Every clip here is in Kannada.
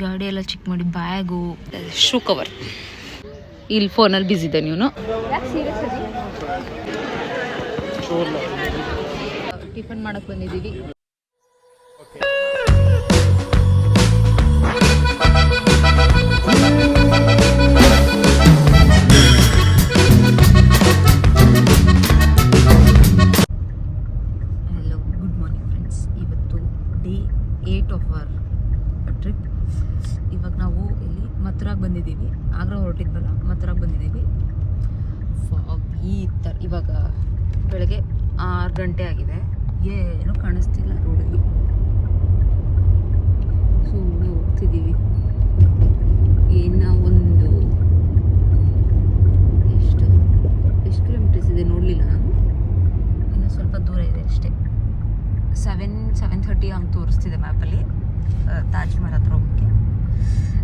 ಗಾಡಿ ಎಲ್ಲ ಚೆಕ್ ಮಾಡಿ ಬ್ಯಾಗು ಶೂ ಕವರ್ ಇಲ್ಲಿ ಫೋನಲ್ಲಿ ಬ್ಯುಸಿ ಇದೆ ನೀನು ಟಿಫನ್ ಮಾಡಕ್ ಬಂದಿದ್ದೀವಿ. ಹಲೋ ಗುಡ್ ಮಾರ್ನಿಂಗ್ ಫ್ರೆಂಡ್ಸ್ ಇವತ್ತು day eight of our trip ನಾವು ಇಲ್ಲಿ ಮಥುರಾಗೆ ಬಂದಿದ್ದೀವಿ. ಆಗ್ರಾ ಹೊರಟಿದ್ವಲ್ಲ ಮಥುರಾಗೆ ಬಂದಿದ್ದೀವಿ. ಈ ಥರ ಇವಾಗ ಬೆಳಗ್ಗೆ ಆರು ಗಂಟೆ ಆಗಿದೆ. ಏನೂ ಕಾಣಿಸ್ತಿಲ್ಲ ರೋಡಲ್ಲಿ ಸುಮ್ಮನೆ ಹೋಗ್ತಿದ್ದೀವಿ. ಇನ್ನು ಒಂದು ಎಷ್ಟು? ಎಷ್ಟು ಕಿಲೋಮೀಟರ್ಸ್ ಇದೆ ನೋಡಲಿಲ್ಲ ನಾನು. ಇನ್ನು ಸ್ವಲ್ಪ ದೂರ ಇದೆ ಅಷ್ಟೇ. ಸೆವೆನ್ ಸೆವೆನ್ ಥರ್ಟಿ ಹಂಗೆ ತೋರಿಸ್ತಿದೆ ಮ್ಯಾಪಲ್ಲಿ ತಾಜ್ ಮಹಲ್ ಹತ್ರ ಹೋಗೋಕ್ಕೆ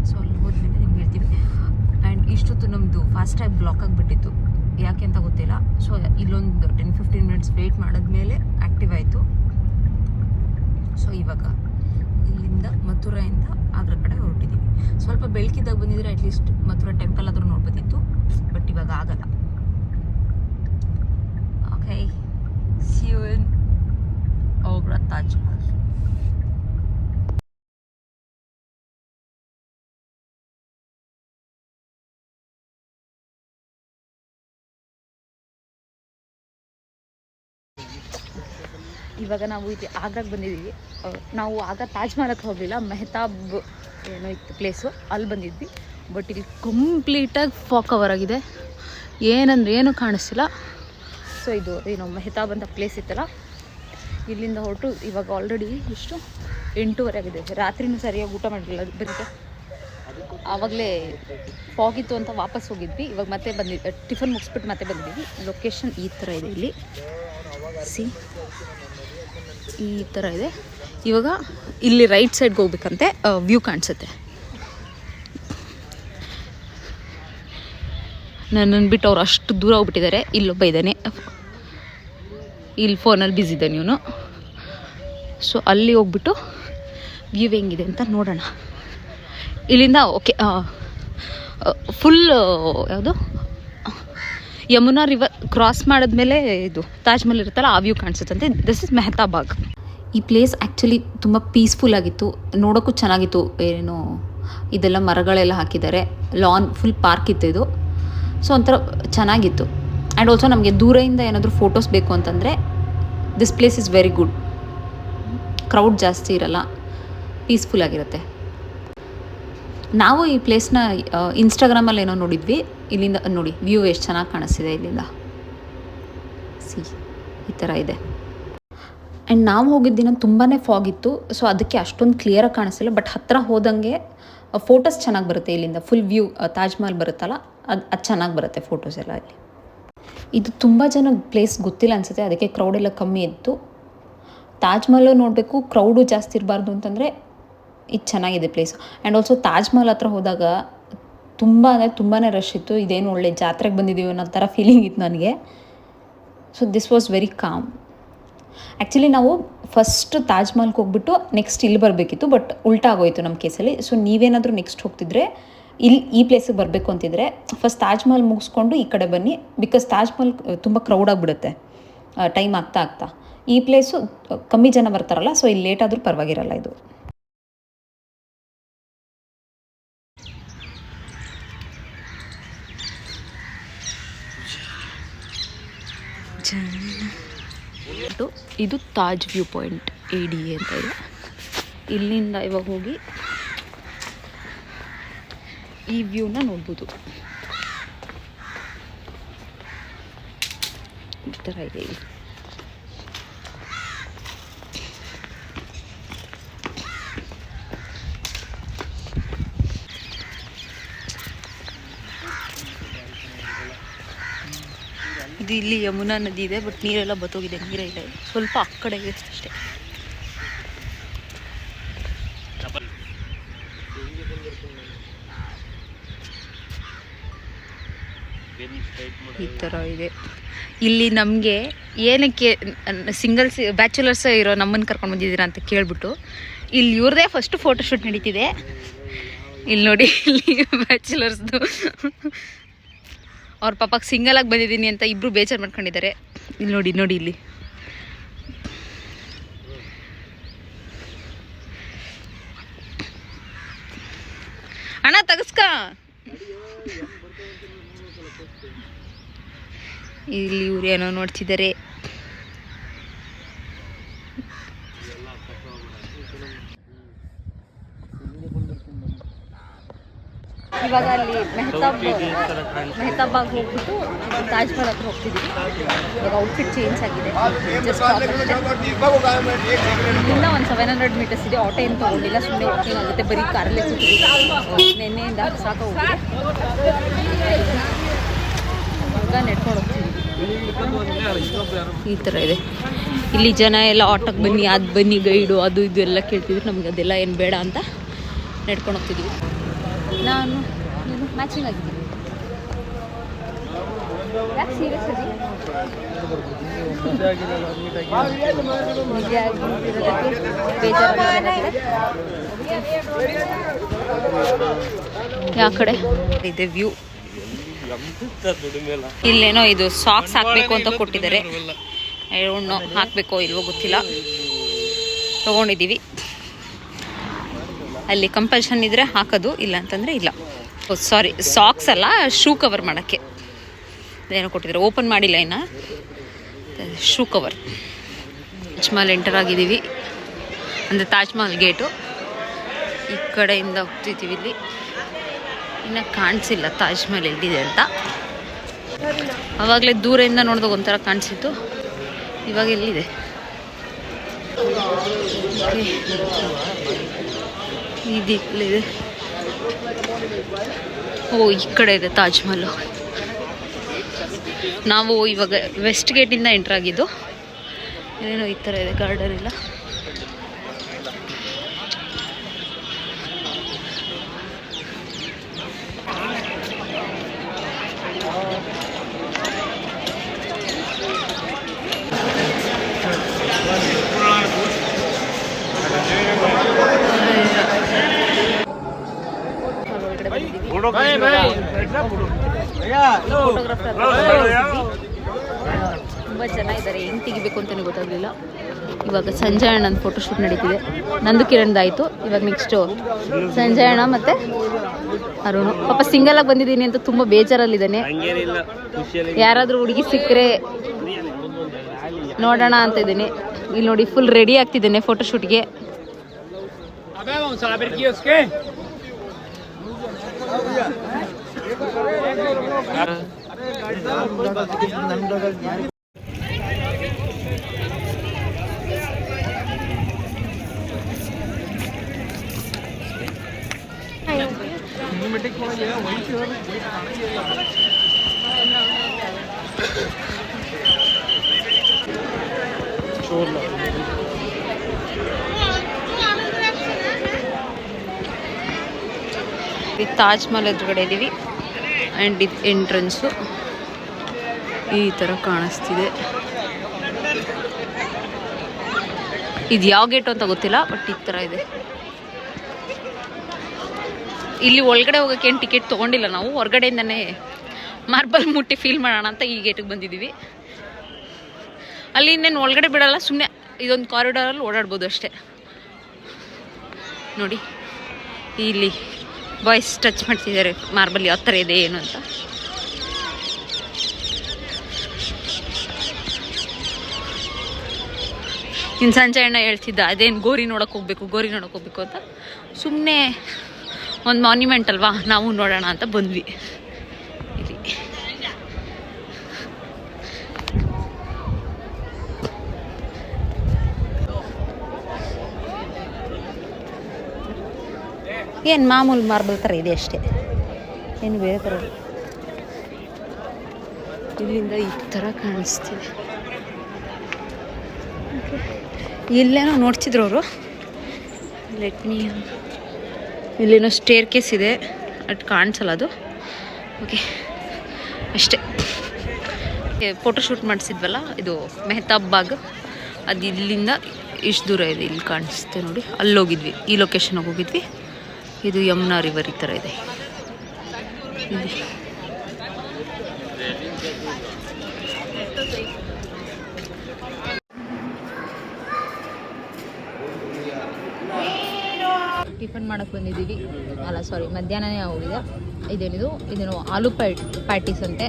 ಸೊ ಅಲ್ಲಿ ಹೋದ್ಮೇಲೆ ನಿಮ್ಗೆ ಹೇಳ್ತೀವಿ ಆ್ಯಂಡ್ ಇಷ್ಟೊತ್ತು ನಮ್ಮದು ಫಾಸ್ಟ್ ಟೈಮ್ ಬ್ಲಾಕ್ ಆಗಿಬಿಟ್ಟಿತ್ತು. ಯಾಕೆ ಅಂತ ಗೊತ್ತಿಲ್ಲ. ಸೊ ಇಲ್ಲೊಂದು ಟೆನ್ ಫಿಫ್ಟೀನ್ ಮಿನಿಟ್ಸ್ ವೆಯ್ಟ್ ಮಾಡಿದ್ಮೇಲೆ ಆ್ಯಕ್ಟಿವ್ ಆಯಿತು. ಸೊ ಇವಾಗ ಇಲ್ಲಿಂದ ಮಥುರಾಯಿಂದ ಆಗ್ರ ಕಡೆ ಹೊರಟಿದ್ದೀವಿ ಸ್ವಲ್ಪ ಬೆಳಕಿದಾಗ ಬಂದಿದ್ರೆ ಅಟ್ಲೀಸ್ಟ್ ಮಥುರಾ ಟೆಂಪಲ್ ಆದರೂ ನೋಡ್ಬೋದಿತ್ತು. ಬಟ್ ಇವಾಗ ಆಗಲ್ಲ. ಇವಾಗ ನಾವು ಇಲ್ಲಿ ಆಗ್ರಾಗೆ ಬಂದಿದ್ದೀವಿ. ನಾವು ಆಗ ತಾಜ್ ಮಹಲಕ್ಕೆ ಹೋಗಲಿಲ್ಲ, ಮೆಹತಾಬ್ ಏನೋ ಇತ್ತು ಪ್ಲೇಸು ಅಲ್ಲಿ ಬಂದಿದ್ವಿ. ಬಟ್ ಇಲ್ಲಿ ಕಂಪ್ಲೀಟಾಗಿ ಫಾಕ್ ಅವರ್ ಆಗಿದೆ. ಏನಂದ್ರೆ ಏನು ಕಾಣಿಸ್ತಿಲ್ಲ. ಸೊ ಇದು ಏನು ಮೆಹತಾಬ್ ಅಂತ ಪ್ಲೇಸ್ ಇತ್ತಲ್ಲ. ಇಲ್ಲಿಂದ ಹೊರಟು ಇವಾಗ ಆಲ್ರೆಡಿ ಇಷ್ಟು ಎಂಟೂವರೆ ಆಗಿದೆ. ರಾತ್ರಿನೂ ಸರಿಯಾಗಿ ಊಟ ಮಾಡಲಿಲ್ಲ ಬರುತ್ತೆ. ಆವಾಗಲೇ ಫಾಗಿತ್ತು ಅಂತ ವಾಪಸ್ ಹೋಗಿದ್ವಿ. ಇವಾಗ ಮತ್ತೆ ಬಂದಿ, ಟಿಫನ್ ಮುಗಿಸ್ಬಿಟ್ಟು ಮತ್ತೆ ಬಂದಿದ್ವಿ ಲೊಕೇಶನ್ ಈ ಥರ ಇದೆ ಇಲ್ಲಿ. ಸಿ ಈ ಥರ ಇದೆ. ಇವಾಗ ಇಲ್ಲಿ ರೈಟ್ ಸೈಡ್ಗೆ ಹೋಗ್ಬೇಕಂತೆ ವ್ಯೂ ಕಾಣಿಸುತ್ತೆ. ನನ್ನನ್ನು ಬಿಟ್ಟು ಅವ್ರು ಅಷ್ಟು ದೂರ ಹೋಗ್ಬಿಟ್ಟಿದ್ದಾರೆ. ಇಲ್ಲೊಬ್ಬ ಇದ್ದಾನೆ. ಇಲ್ಲಿ ಫೋನಲ್ಲಿ ಬ್ಯುಸಿ ಇದ್ದಾನೆ ಇವನು. ಸೊ ಅಲ್ಲಿ ಹೋಗ್ಬಿಟ್ಟು ವ್ಯೂ ಹೆಂಗಿದೆ ಅಂತ ನೋಡೋಣ. ಇಲ್ಲಿಂದ ಓಕೆ ಫುಲ್ ಯಾವುದು? ಯಮುನಾ ರಿವರ್ ಕ್ರಾಸ್ ಮಾಡಿದ್ಮೇಲೆ ಇದು ತಾಜ್ ಮಹಲ್ ಇರುತ್ತಲ್ಲ, ಆ ವ್ಯೂ ಕಾಣಿಸುತ್ತಂತೆ. ದಿಸ್ ಇಸ್ ಮೆಹತಾಬಾಗ್ ಈ ಪ್ಲೇಸ್ ಆ್ಯಕ್ಚುಲಿ ತುಂಬ ಪೀಸ್ಫುಲ್ ಆಗಿತ್ತು. ನೋಡೋಕ್ಕೂ ಚೆನ್ನಾಗಿತ್ತು. ಏನು ಇದೆಲ್ಲ ಮರಗಳೆಲ್ಲ ಹಾಕಿದ್ದಾರೆ. ಲಾನ್ ಫುಲ್ ಪಾರ್ಕ್ ಇತ್ತು ಇದು. ಸೊ ಒಂಥರ ಚೆನ್ನಾಗಿತ್ತು. ಆ್ಯಂಡ್ ಆಲ್ಸೋ ನಮಗೆ ದೂರದಿಂದ ಏನಾದರೂ ಫೋಟೋಸ್ ಬೇಕು ಅಂತಂದರೆ this place is very good crowd ಜಾಸ್ತಿ ಇರಲ್ಲ. ಪೀಸ್ಫುಲ್ ಆಗಿರುತ್ತೆ. ನಾವು ಈ ಪ್ಲೇಸ್ನ ಇನ್ಸ್ಟಾಗ್ರಾಮಲ್ಲಿ ಏನೋ ನೋಡಿದ್ವಿ. ಇಲ್ಲಿಂದ, ನೋಡಿ ವ್ಯೂ ಎಷ್ಟು ಚೆನ್ನಾಗಿ ಕಾಣಿಸ್ತಿದೆ ಇಲ್ಲಿಂದ. ಸಿ ಈ ಥರ ಇದೆ. ಆ್ಯಂಡ್ ನಾವು ಹೋಗಿದ್ದ ದಿನ ತುಂಬಾ ಫಾಗ್ ಇತ್ತು. ಸೊ ಅದಕ್ಕೆ ಅಷ್ಟೊಂದು ಕ್ಲಿಯರಾಗಿ ಕಾಣಿಸಿಲ್ಲ ಬಟ್ ಹತ್ತಿರ ಹೋದಂಗೆ ಫೋಟೋಸ್ ಚೆನ್ನಾಗಿ ಬರುತ್ತೆ ಇಲ್ಲಿಂದ. ಫುಲ್ ವ್ಯೂ ತಾಜ್ ಮಹಲ್ ಬರುತ್ತಲ್ಲ, ಅದು ಅದು ಚೆನ್ನಾಗಿ ಬರುತ್ತೆ ಫೋಟೋಸ್ ಎಲ್ಲ ಇಲ್ಲಿ ಇದು ತುಂಬ ಜನ ಪ್ಲೇಸ್ ಗೊತ್ತಿಲ್ಲ ಅನಿಸುತ್ತೆ. ಅದಕ್ಕೆ ಕ್ರೌಡ್ ಎಲ್ಲ ಕಮ್ಮಿ ಇತ್ತು. ತಾಜ್ ಮಹಲ್ ನೋಡಬೇಕು ಕ್ರೌಡು ಜಾಸ್ತಿ ಇರಬಾರ್ದು ಅಂತಂದರೆ ಇದು ಚೆನ್ನಾಗಿದೆ place and also Taj Mahal ಹತ್ರ ಹೋದಾಗ ತುಂಬ ಅಂದರೆ ತುಂಬಾ ರಶ್ ಇತ್ತು. ಇದೇನು ಒಳ್ಳೆ ಜಾತ್ರೆಗೆ ಬಂದಿದ್ದೀವಿ ಅನ್ನೋ ಥರ ಫೀಲಿಂಗ್ ಇತ್ತು ನನಗೆ. So this was very calm actually ನಾವು ಫಸ್ಟ್ ತಾಜ್ ಮಹಲ್ಗೆ ಹೋಗ್ಬಿಟ್ಟು ನೆಕ್ಸ್ಟ್ ಇಲ್ಲಿ ಬರಬೇಕಿತ್ತು ಬಟ್ ಉಲ್ಟಾ ಆಗೋಯಿತು ನಮ್ಮ ಕೇಸಲ್ಲಿ ಸೊ ನೀವೇನಾದರೂ ನೆಕ್ಸ್ಟ್ ಹೋಗ್ತಿದ್ರೆ ಇಲ್ಲಿ ಈ ಪ್ಲೇಸಿಗೆ ಬರಬೇಕು ಅಂತಿದ್ರೆ ಫಸ್ಟ್ ತಾಜ್ ಮಹಲ್ ಮುಗಿಸ್ಕೊಂಡು ಈ ಕಡೆ ಬನ್ನಿ ಬಿಕಾಸ್ ತಾಜ್ ಮಹಲ್ ತುಂಬ ಕ್ರೌಡ್ ಆಗಿಬಿಡುತ್ತೆ. ಟೈಮ್ ಆಗ್ತಾ ಆಗ್ತಾ. ಈ ಪ್ಲೇಸು ಕಮ್ಮಿ ಜನ ಬರ್ತಾರಲ್ಲ ಸೊ ಇಲ್ಲಿ ಲೇಟ್ ಆದರೂ ಪರವಾಗಿರಲ್ಲ ಇದು. ಇದು- ಇದು Taj view point A D A ಅಂತ ಇದೆ. ಇಲ್ಲಿಂದ ಇವಾಗ ಹೋಗಿ ಈ ವ್ಯೂನ ನೋಡ್ಬೋದು. ಈ ಥರ ಇದೆ. ಇದು ಇಲ್ಲಿ ಯಮುನಾ ನದಿ ಇದೆ ಬಟ್ ನೀರೆಲ್ಲ ಬತ್ತೋಗಿದೆ, ನೀರೇ ಇಲ್ಲಿ. ಸ್ವಲ್ಪ ಆ ಕಡೆ ಇದೆ ಅಷ್ಟೇ. ಈ ಥರ ಇದೆ. ಇಲ್ಲಿ ನಮಗೆ ಏನಕ್ಕೆ ಸಿಂಗಲ್ಸ್ ಬ್ಯಾಚುಲರ್ಸ್ ಇರೋ ನಮ್ಮನ್ನು ಕರ್ಕೊಂಡು ಬಂದಿದ್ದೀರಾ ಅಂತ ಕೇಳಿಬಿಟ್ಟು, ಇಲ್ಲಿ ಇವ್ರದೇ ಫಸ್ಟ್ ಫೋಟೋಶೂಟ್ ನಡೀತಿದೆ. ಇಲ್ಲಿ ನೋಡಿ, ಇಲ್ಲಿ ಬ್ಯಾಚುಲರ್ಸ್ದು ಅವ್ರ ಪಾಪಕ್ಕೆ ಸಿಂಗಲ್ ಆಗಿ ಬಂದಿದ್ದೀನಿ ಅಂತ ಇಬ್ರು ಬೇಜಾರು ಮಾಡ್ಕೊಂಡಿದ್ದಾರೆ. ಇಲ್ಲಿ ನೋಡಿ ನೋಡಿ ಇಲ್ಲಿ. ಅಣ್ಣ, ತಗಸ್ಕ. ಇಲ್ಲಿ ಇವ್ರು ಏನೋ ನೋಡ್ತಿದ್ದಾರೆ. ಇವಾಗ ಅಲ್ಲಿ ಮೆಹತಾಬ್ ಮೆಹತಾಬಾಗ್ ಹೋಗ್ಬಿಟ್ಟು ತಾಜ್ ಮಹಲ್ ಹತ್ರ ಹೋಗ್ತಿದ್ವಿ. ಇವಾಗ ಔಟ್ಫಿಟ್ ಚೇಂಜ್ ಆಗಿದೆ. ಜಸ್ಟ್ ಇಲ್ಲಿಂದ ಒಂದು ಸೆವೆನ್ ಹಂಡ್ರೆಡ್ ಮೀಟರ್ಸ್ ಇದೆ. ಆಟೋ ಏನು ತಗೊಂಡಿಲ್ಲ ಸುಮ್ಮನೆ ವಾಕಿಂಗ್ ಆಗುತ್ತೆ. ಬರೀ ಕಾರಲ್ಲೇ ಕೂತಿದ್ದೀವಿ ನಿನ್ನೆಯಿಂದ ಸಾಕ ಹೋಗಿದೆ. ನೆಟ್ಕೊಂಡು ನೆಡ್ಕೊಂಡು ಹೋಗ್ತಿದ್ದೀವಿ ಈ ಥರ ಇದೆ. ಇಲ್ಲಿ ಜನ ಎಲ್ಲ ಆಟೋಕ್ಕೆ ಬನ್ನಿ ಅದು ಬನ್ನಿ ಗೈಡು ಅದು ಇದು ಎಲ್ಲ ಕೇಳ್ತಿದ್ರು. ನಮ್ಗೆ ಅದೆಲ್ಲ ಏನು ಬೇಡ ಅಂತ ನೆಡ್ಕೊಂಡು ಹೋಗ್ತಿದ್ವಿ. ನೀನು ಮ್ಯಾಚಿಂಗ್ ಯಾವ ಕಡೆ? ಇದೆ ವ್ಯೂ. ಇಲ್ಲೇನೋ ಇದು ಸಾಕ್ಸ್ ಹಾಕ್ಬೇಕು ಅಂತ ಕೊಟ್ಟಿದ್ದಾರೆ. ಹೆಣ್ಣು ಹಾಕ್ಬೇಕೋ ಇಲ್ವೋ ಗೊತ್ತಿಲ್ಲ. ತಗೊಂಡಿದೀವಿ ಅಲ್ಲಿ ಕಂಪಲ್ಷನ್ ಇದ್ರೆ ಹಾಕೋದು, ಇಲ್ಲ ಅಂತಂದರೆ ಇಲ್ಲ. ಸಾರಿ ಸಾಕ್ಸ್ ಅಲ್ಲ ಶೂ ಕವರ್ ಮಾಡೋಕ್ಕೆ. ಏನೋ ಕೊಟ್ಟಿದ್ದಾರೆ ಓಪನ್ ಮಾಡಿಲ್ಲ ಇನ್ನು. ಶೂ ಕವರ್ ತಾಜ್ಮಹಲ್ ಎಂಟರ್ ಆಗಿದ್ದೀವಿ. ಅಂದರೆ ತಾಜ್ಮಹಲ್ ಗೇಟು ಈ ಕಡೆಯಿಂದ ಹೋಗ್ತಿದ್ದೀವಿ ಇಲ್ಲಿ. ಇನ್ನು ಕಾಣಿಸಿಲ್ಲ ತಾಜ್ಮಹಲ್ ಎಲ್ಲಿದೆ ಅಂತ. ಆವಾಗಲೇ ದೂರದಿಂದ ನೋಡಿದಾಗ ಒಂಥರ ಕಾಣಿಸಿತ್ತು. ಇವಾಗ ಎಲ್ಲಿದೆ? ಈ ಓ, ಈ ಕಡೆ ಇದೆ ತಾಜ್ ಮಹಲ್. ನಾವು ಇವಾಗ ವೆಸ್ಟ್ ಗೇಟಿಂದ ಎಂಟ್ರಾಗಿದ್ದು ಏನೇನೋ ಈ ಥರ ಇದೆ ಗಾರ್ಡನ್ ಎಲ್ಲ. ತುಂಬ ಜನ ಇದ್ದಾರೆ ಹೆಂಗೆ ತೆಗಿಬೇಕು ಅಂತಲೇ ಗೊತ್ತಾಗಲಿಲ್ಲ. ಇವಾಗ ಸಂಜಯ್ ಅಣ್ಣನ ಫೋಟೋಶೂಟ್ ನಡೀತಿದೆ. ನಂದು ಕಿರಣ್ದಾಯಿತು ಇವಾಗ ನೆಕ್ಸ್ಟು ಸಂಜಯ್ ಅಣ್ಣ ಮತ್ತು ಅರುಣ್. ಪಾಪ ಸಿಂಗಲ್ ಆಗಿ ಬಂದಿದ್ದೀನಿ ಅಂತ ತುಂಬ ಬೇಜಾರಲ್ಲಿದ್ದಾನೆ. ಯಾರಾದರೂ ಹುಡುಗಿ ಸಿಕ್ಕರೆ ನೋಡೋಣ ಅಂತ ಇದ್ದೀನಿ. ಇಲ್ಲಿ ನೋಡಿ ಫುಲ್ ರೆಡಿ ಆಗ್ತಿದ್ದೇನೆ ಫೋಟೋಶೂಟ್ಗೆ ಈ ತಾಜ್ ಮಹಲ್ ಎದುರುಗಡೆ ಇದ್ದೀವಿ ಆ್ಯಂಡ್ ಇದು ಎಂಟ್ರೆನ್ಸು ಈ ಥರ ಕಾಣಿಸ್ತಿದೆ. ಇದು ಯಾವ ಗೇಟು ಅಂತ ಗೊತ್ತಿಲ್ಲ, ಬಟ್ ಈ ಥರ ಇದೆ. ಇಲ್ಲಿ ಒಳಗಡೆ ಹೋಗೋಕ್ಕೆ ಏನು ಟಿಕೆಟ್ ತೊಗೊಂಡಿಲ್ಲ ನಾವು, ಹೊರಗಡೆಯಿಂದನೇ ಮಾರ್ಬಲ್ ಮುಟ್ಟಿ ಫೀಲ್ ಮಾಡೋಣ ಅಂತ ಈ ಗೇಟಿಗೆ ಬಂದಿದ್ದೀವಿ. ಅಲ್ಲಿ ಇನ್ನೇನು ಒಳಗಡೆ ಬಿಡೋಲ್ಲ ಸುಮ್ಮನೆ ಇದೊಂದು ಕಾರಿಡಾರಲ್ಲಿ ಓಡಾಡ್ಬೋದು ಅಷ್ಟೇ. ನೋಡಿ, ಇಲ್ಲಿ ಬಾಯ್ಸ್ ಟಚ್ ಮಾಡ್ತಿದ್ದಾರೆ. ಮಾರ್ಬಲ್ ಯಾವ ಥರ ಇದೆ, ಏನು ಅಂತ. ಇನ್ನು ಸಂಜೆ ಅಣ್ಣ ಹೇಳ್ತಿದ್ದ, ಅದೇನು ಗೋರಿ ನೋಡೋಕೆ ಹೋಗ್ಬೇಕು, ಗೋರಿ ನೋಡೋಕೆ ಹೋಗ್ಬೇಕು ಅಂತ. ಸುಮ್ಮನೆ ಒಂದು ಮಾನ್ಯುಮೆಂಟ್ ಅಲ್ವಾ, ನಾವು ನೋಡೋಣ ಅಂತ ಬಂದ್ವಿ. ಏನು ಮಾಮೂಲಿ ಮಾರ್ಬಲ್ ಥರ ಇದೆ ಅಷ್ಟೇ. ಏನು ಬೇರೆ ಥರ ಇಲ್ಲಿಂದ ಈ ಥರ ಕಾಣಿಸ್ತಿದೆ. ಇಲ್ಲೇನೋ ನೋಡ್ತಿದ್ರು ಅವರು. ಲೆಟ್ ಮೀ ಇಲ್ಲೇನೋ ಸ್ಟೇರ್ ಕೇಸ್ ಇದೆ. ಅಟ್ ಕಾಣಿಸಲ್ಲ ಅದು. ಓಕೆ ಅಷ್ಟೇ. ಫೋಟೋಶೂಟ್ ಮಾಡಿಸಿದ್ವಲ್ಲ, ಇದು ಮೆಹತಾಬ್ ಬಾಗ್. ಅದು ಇಲ್ಲಿಂದ ಇಷ್ಟು ದೂರ ಇದೆ, ಇಲ್ಲಿ ಕಾಣಿಸುತ್ತೆ ನೋಡಿ. ಅಲ್ಲಿ ಹೋಗಿದ್ವಿ ಈ ಲೊಕೇಶನ್ಗೆ ಹೋಗಿದ್ವಿ. ಇದು ಯಮುನಾ ರಿವರ್ ಈ ಥರ ಇದೆ. ಟಿಫನ್ ಮಾಡಕ್ಕೆ ಬಂದಿದ್ದೀವಿ. ಅಲ್ಲ ಸಾರಿ ಮಧ್ಯಾಹ್ನನೇ ಹೋಗಿದೆ. ಇದೇನಿದು? ಇದೇನು ಆಲೂ ಪ್ಯಾಟ್, ಪ್ಯಾಟೀಸ್ ಅಂತೆ.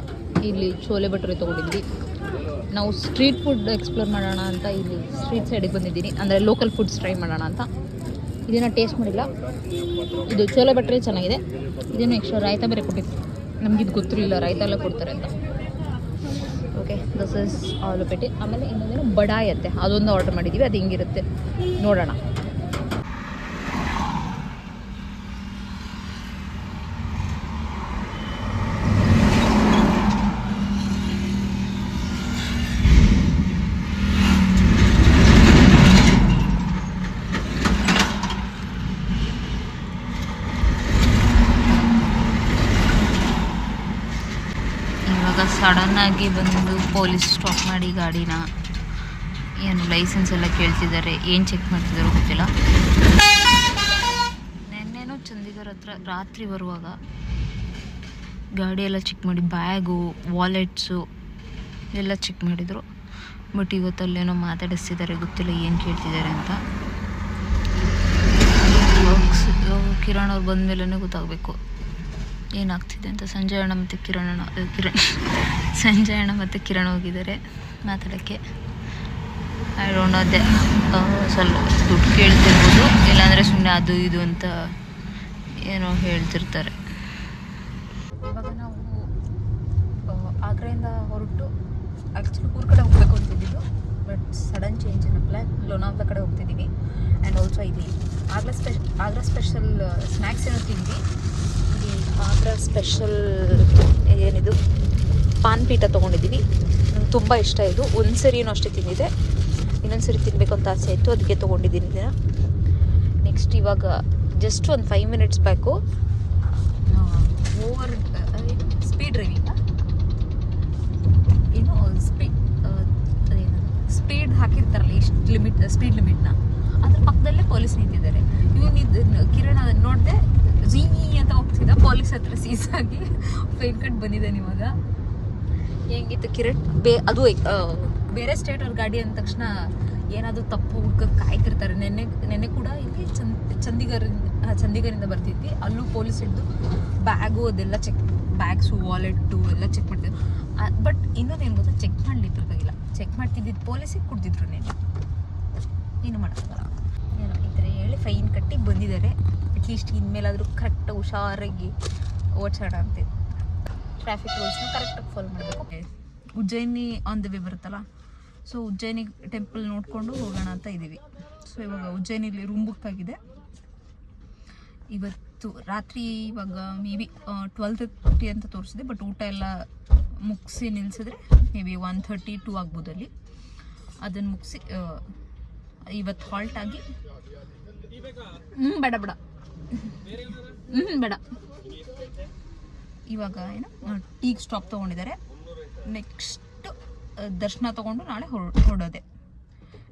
ಇಲ್ಲಿ ಚೋಲೆ ಭಟೂರೆ ತೊಗೊಂಡಿದ್ವಿ. ನಾವು ಸ್ಟ್ರೀಟ್ ಫುಡ್ ಎಕ್ಸ್ಪ್ಲೋರ್ ಮಾಡೋಣ ಅಂತ ಇಲ್ಲಿ ಸ್ಟ್ರೀಟ್ ಸೈಡಿಗೆ ಬಂದಿದ್ದೀನಿ. ಅಂದರೆ ಲೋಕಲ್ ಫುಡ್ಸ್ ಟ್ರೈ ಮಾಡೋಣ ಅಂತ. ಇದನ್ನು ಟೇಸ್ಟ್ ಮಾಡಿಲ್ಲ ಇದು ಚೋಲೆ ಭಟ್ರೆ ಚೆನ್ನಾಗಿದೆ. ಇದನ್ನು ಎಕ್ಸ್ಟ್ರಾ ರಾಯ್ತ ಬೇರೆ ಕೊಟ್ಟಿತ್ತು ಇದು ಗೊತ್ತಿರಲಿಲ್ಲ, ರಾಯ್ತ ಎಲ್ಲ ಕೊಡ್ತಾರೆ ಅಂತ. ಓಕೆ ದಸ್ ಇಸ್ ಆಲೂಪೇಟೆ. ಆಮೇಲೆ ಇನ್ನೊಂದೇನು ಬಡಾಯತ್ತೆ ಅದೊಂದು ಆರ್ಡರ್ ಮಾಡಿದ್ದೀವಿ ಅದು ಹಿಂಗಿರುತ್ತೆ. ನೋಡೋಣ. ಸಡನ್ನಾಗಿ ಬಂದು ಪೊಲೀಸ್ ಸ್ಟಾಪ್ ಮಾಡಿ ಗಾಡಿನ ಏನು ಲೈಸೆನ್ಸ್ ಎಲ್ಲ ಕೇಳ್ತಿದ್ದಾರೆ, ಏನು ಚೆಕ್ ಮಾಡ್ತಿದ್ದಾರೋ ಗೊತ್ತಿಲ್ಲ. ನೆನ್ನೆನೂ ಚಂದಿಗರ್ ಹತ್ರ ರಾತ್ರಿ ಬರುವಾಗ ಗಾಡಿಯೆಲ್ಲ ಚೆಕ್ ಮಾಡಿ, ಬ್ಯಾಗು ವಾಲೆಟ್ಸು ಎಲ್ಲ ಚೆಕ್ ಮಾಡಿದರು. ಬಟ್ ಇವತ್ತಲ್ಲೇನೋ ಮಾತಾಡಿಸ್ತಿದ್ದಾರೆ, ಗೊತ್ತಿಲ್ಲ ಏನು ಕೇಳ್ತಿದ್ದಾರೆ ಅಂತ. ಕಿರಣ್ ಅವ್ರು ಬಂದ ಮೇಲೇ ಗೊತ್ತಾಗಬೇಕು. ಏನಾಗ್ತಿದೆ ಅಂತ. ಸಂಜಯ್ ಅಣ್ಣ ಮತ್ತು ಕಿರಣ್ ಅಣ್ಣ ಕಿರಣ್. ಸಂಜಯ್ ಅಣ್ಣ ಮತ್ತು ಕಿರಣ್ ಹೋಗಿದ್ದಾರೆ ಮಾತಾಡೋಕ್ಕೆ. ಅದೇ ಸ್ವಲ್ಪ ದುಡ್ಡು ಕೇಳ್ತಿರ್ಬೋದು, ಇಲ್ಲಾಂದರೆ ಸುಮ್ಮನೆ ಅದು ಇದು ಅಂತ ಏನೋ ಹೇಳ್ತಿರ್ತಾರೆ. ಇವಾಗ ನಾವು ಆಗ್ರೆಯಿಂದ ಹೊರಟು ಆ್ಯಕ್ಚುಲಿ ಊರ ಕಡೆ ಹೋಗ್ಬೇಕು ಅಂತಿದ್ದು but sudden change in plan Lonavala ಕಡೆ ಹೋಗ್ತಿದ್ದೀವಿ ಆ್ಯಂಡ್ ಆಲ್ಸೋ ಇಲ್ಲಿ ಆಗ್ರಾ ಸ್ಪೆಷ ಆಗ್ರಾ ಸ್ಪೆಷಲ್ ಸ್ನ್ಯಾಕ್ಸ್ ಏನೋ ತಿಂದ್ವಿ. ಇಲ್ಲಿ ಆಗ್ರಾ ಸ್ಪೆಷಲ್ ಏನಿದು? ಪಾನ್ ಪೀಠ ತೊಗೊಂಡಿದ್ದೀವಿ ನಂಗೆ ತುಂಬ ಇಷ್ಟ ಇದು. ಒಂದು ಸರಿನೂ ಅಷ್ಟೇ ತಿಂದಿದೆ. ಇನ್ನೊಂದು ಸರಿ ತಿನ್ನಬೇಕು ಅಂತ ಆಸೆ ಇತ್ತು, ಅದಕ್ಕೆ ತೊಗೊಂಡಿದ್ದೀನಿ ಇದನ್ನು. ನೆಕ್ಸ್ಟ್ ಇವಾಗ ಜಸ್ಟ್ ಒಂದು five minutes back over speed driving ಏನು ಸ್ಪೀಡ್ ಸ್ಪೀಡ್ ಹಾಕಿರ್ತಾರಲ್ಲ, ಇಷ್ಟು ಲಿಮಿಟ್ ಸ್ಪೀಡ್ ಲಿಮಿಟ್ನ ಅದ್ರ ಪಕ್ಕದಲ್ಲೇ ಪೊಲೀಸ್ ನಿಂತಿದ್ದಾರೆ. ಇವನು ಇದು ಕಿರಣ್ ನೋಡಿದೆ ಜೀ ಅಂತ ಹೋಗ್ತಿದ್ದ ಪೊಲೀಸ್ ಹತ್ರ ಸೀಸಾಗಿ ಫೈನ್ ಕಟ್ ಬಂದಿದ್ದಾನೆ ಇವಾಗ. ಹೆಂಗಿತ್ತು ಕಿರಣ್? ಬೇ, ಅದು ಬೇರೆ ಸ್ಟೇಟ್ ಅವ್ರ ಗಾಡಿ ಅಂದ ತಕ್ಷಣ ಏನಾದರೂ ತಪ್ಪು ಹುಡ್ಕಕ್ಕೆ ಕಾಯ್ತಿರ್ತಾರೆ. ನೆನ್ನೆ ನೆನ್ನೆ ಕೂಡ ಇಲ್ಲಿ ಚಂದ್ ಚಂದಿಗರಿಂದ ಚಂಡೀಗಢದಿಂದ ಬರ್ತಿದ್ವಿ. ಅಲ್ಲೂ ಪೊಲೀಸ್ ಹಿಡ್ದು ಬ್ಯಾಗು ಅದೆಲ್ಲ ಚೆಕ್ ಬ್ಯಾಗ್ಸು ವಾಲೆಟ್ಟು ಎಲ್ಲ ಚೆಕ್ ಮಾಡ್ತಿದ್ರು. ಬಟ್ ಇನ್ನೊಂದು ಏನು ಗೊತ್ತಾ? ಚೆಕ್ ಮಾಡ್ಲಿಕ್ಕೆ ಬೇಕಾಗಿಲ್ಲ ಚೆಕ್ ಮಾಡ್ತಿದ್ದಿದ್ದು ಪೊಲೀಸಿಗೆ ಕುಡ್ದಿದ್ರು ನೆನ್ನೆ. ಏನು ಮಾಡೋಕ್ಕಲ್ಲ ಏನೋ ಈ ಥರ ಹೇಳಿ ಫೈನ್ ಕಟ್ಟಿ ಬಂದಿದ್ದಾರೆ. ಅಟ್ಲೀಸ್ಟ್ ಇನ್ಮೇಲಾದರೂ ಕರೆಕ್ಟ್ ಹುಷಾರಾಗಿ ಓಡ್ಸೋಣ ಅಂತ ಟ್ರಾಫಿಕ್ ರೂಲ್ಸ್ನ ಕರೆಕ್ಟಾಗಿ ಫಾಲೋ ಮಾಡಬೇಕು. ಉಜ್ಜಯಿನಿ ಆನ್ ದ ವೇ ಬರುತ್ತಲ್ಲ? ಸೊ ಉಜ್ಜಯಿನಿ ಟೆಂಪಲ್ ನೋಡಿಕೊಂಡು ಹೋಗೋಣ ಅಂತ ಇದ್ದೀವಿ. ಸೊ ಇವಾಗ ಉಜ್ಜಯಿನಿಲಿ ರೂಮ್ ಬುಕ್ ಆಗಿದೆ. ಇವತ್ತು ರಾತ್ರಿ ಇವಾಗ ಮೇ ಬಿ ಟ್ವೆಲ್ ತರ್ಟಿ ಅಂತ ತೋರಿಸಿದೆ ಬಟ್ ಊಟ ಎಲ್ಲ ಮುಗಿಸಿ ನಿಲ್ಲಿಸಿದ್ರೆ maybe one thirty two ಆಗ್ಬೋದು ಅಲ್ಲಿ. ಅದನ್ನು ಮುಗಿಸಿ ಇವತ್ತು ಹಾಲ್ಟ್ ಆಗಿ ಹ್ಞೂ ಬೇಡ ಬೇಡ. ಹ್ಞೂ ಬೇಡ. ಇವಾಗ ಏನು ಟೀಗ್ ಸ್ಟಾಪ್ ತೊಗೊಂಡಿದ್ದಾರೆ. ನೆಕ್ಸ್ಟ್ ದರ್ಶನ ತೊಗೊಂಡು ನಾಳೆ ಹೊರ, ಹೊರಡೋದೆ.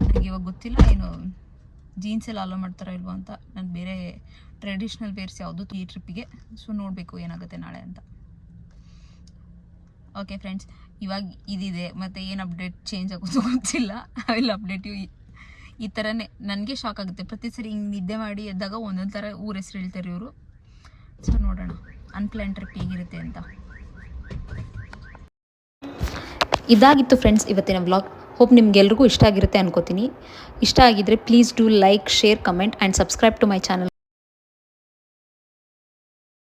ನನಗೆ ಇವಾಗ ಗೊತ್ತಿಲ್ಲ, ಏನು ಜೀನ್ಸ್ ಎಲ್ಲ ಅಲೋ ಮಾಡ್ತಾರೋ ಇಲ್ವೋ ಅಂತ. ನಾನು ಬೇರೆ ಟ್ರೆಡಿಷ್ನಲ್ ವೇರ್ಸ್ ಯಾವುದು ಈ ಟ್ರಿಪ್ಪಿಗೆ ಸೊ ನೋಡಬೇಕು ಏನಾಗುತ್ತೆ ನಾಳೆ ಅಂತ. ಓಕೆ ಫ್ರೆಂಡ್ಸ್ ಇವಾಗ ಇದಿದೆ. ಮತ್ತು ಏನು ಅಪ್ಡೇಟ್ ಚೇಂಜ್ ಆಗೋದು ಗೊತ್ತಿಲ್ಲ. ವಿಲ್ ಅಪ್ಡೇಟ್ ಯು ಈ ಥರನೇ ನನಗೆ ಶಾಕ್ ಆಗುತ್ತೆ. ಪ್ರತಿ ಸರಿ ಹಿಂಗೆ ನಿದ್ದೆ ಮಾಡಿ ಎದ್ದಾಗ ಒಂದೊಂದು ಥರ ಊರ ಹೆಸರು ಹೇಳ್ತಾರೆ ಇವರು. ಸೊ ನೋಡೋಣ. ಅನ್ಪ್ಲಾನ್ ಟ್ರಿಪ್ ಹೇಗಿರುತ್ತೆ ಅಂತ. ಇದಾಗಿತ್ತು ಫ್ರೆಂಡ್ಸ್ ಇವತ್ತಿನ ವ್ಲಾಗ್ ಹೋಪ್ ನಿಮ್ಗೆಲ್ರಿಗೂ ಇಷ್ಟ ಆಗಿರುತ್ತೆ ಅನ್ಕೋತೀನಿ. ಇಷ್ಟ ಆಗಿದ್ರೆ please do like share comment and subscribe to my channel